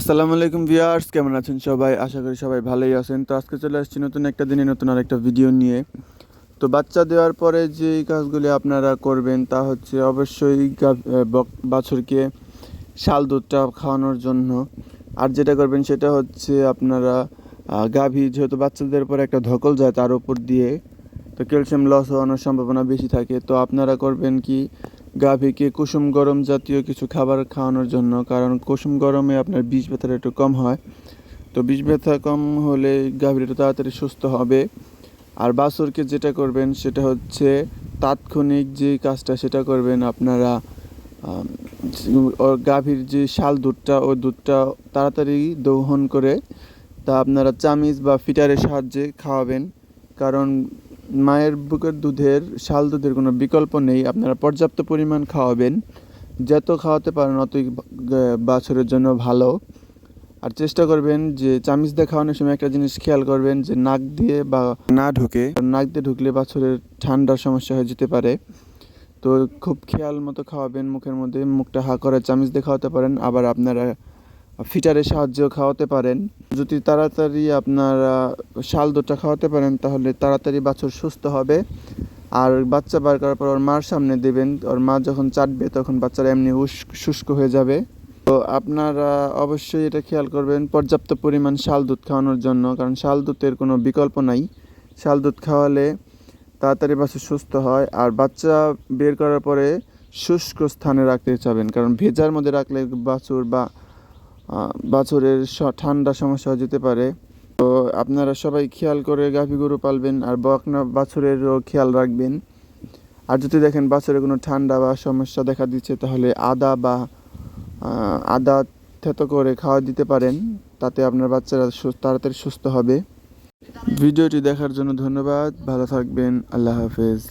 আসসালামু আলাইকুম ভিউয়ার্স, কেমন আছেন সবাই? আশা করি সবাই ভালোই আছেন। তো আজকে চলে আসছি নতুন একটা দিনে নতুন আর একটা ভিডিও নিয়ে। তো বাচ্চা দেওয়ার পরে যে কাজগুলি আপনারা করবেন তা হচ্ছে অবশ্যই বাছুরকে শাল দুধটা খাওয়ানোর জন্য। আর যেটা করবেন সেটা হচ্ছে আপনারা গাভী যেহেতু বাচ্চাদের পরে একটা ধকল যায় তার উপর দিয়ে, তো ক্যালসিয়াম লস হওয়ানোর সম্ভাবনা বেশি থাকে। তো আপনারা করবেন কি গাভীকে কুসুম গরম জাতীয় কিছু খাবার খাওয়ানোর জন্য, কারণ কুসুম গরমে আপনার বিষ ব্যথাটা একটু কম হয়। তো বিষ ব্যথা কম হলে গাভীর একটু তাড়াতাড়ি সুস্থ হবে। আর বাছুরকে যেটা করবেন, সেটা হচ্ছে তাৎক্ষণিক যে কাজটা, সেটা করবেন আপনারা গাভীর যে শাল দুধটা, ওই দুধটা তাড়াতাড়ি দৌহন করে তা আপনারা চামিচ বা ফিটারের সাহায্যে খাওয়াবেন। কারণ মায়ের বুকের দুধের শাল দুধের কোনো বিকল্প নেই। আপনারা পর্যাপ্ত পরিমাণ খাওয়াবেন। যত খাওয়াতে পারেন অতই বাছুরের জন্য ভালো। আর চেষ্টা করবেন যে চামিচ দিয়ে খাওয়ানোর সময় একটা জিনিস খেয়াল করবেন যে নাক দিয়ে বা না ঢুকে। নাক দিয়ে ঢুকলে বাছুরের ঠান্ডার সমস্যা হয়ে যেতে পারে। তো খুব খেয়াল মতো খাওয়াবেন মুখের মধ্যে। মুখটা হা করে চামিচ দিয়ে খাওয়াতে পারেন। আবার আপনারা ফিটারের সাহায্যেও খাওয়াতে পারেন। যদি তাড়াতাড়ি আপনারা শাল দুধটা খাওয়াতে পারেন, তাহলে তাড়াতাড়ি বাছুর সুস্থ হবে। আর বাচ্চা বার করার পর ওর মার সামনে দেবেন, ওর মা যখন চাটবে তখন বাচ্চারা এমনি শুষ্ক হয়ে যাবে। তো আপনারা অবশ্যই এটা খেয়াল করবেন, পর্যাপ্ত পরিমাণ শাল দুধ খাওয়ানোর জন্য, কারণ শাল দুধের কোনো বিকল্প নাই। শাল দুধ খাওয়ালে তাড়াতাড়ি বাছুর সুস্থ হয়, আর বাচ্চা বের করার পরে শুষ্ক স্থানে রাখতে চাবেন, কারণ ভেজার মধ্যে রাখলে বাছুর বা বাছুরের ঠান্ডা সমস্যা যেতে পারে। তো আপনারা সবাই খেয়াল করে গাভী গরু পালবেন আর বকনা বাছুরেরও খেয়াল রাখবেন। আর যদি দেখেন বাছুরের কোনো ঠান্ডা বা সমস্যা দেখা দিচ্ছে, তাহলে আদা বা আদা থেতো করে খাওয়া দিতে পারেন, তাতে আপনার বাচ্চারা তাড়াতাড়ি সুস্থ হবে। ভিডিওটি দেখার জন্য ধন্যবাদ। ভালো থাকবেন। আল্লাহ হাফেজ।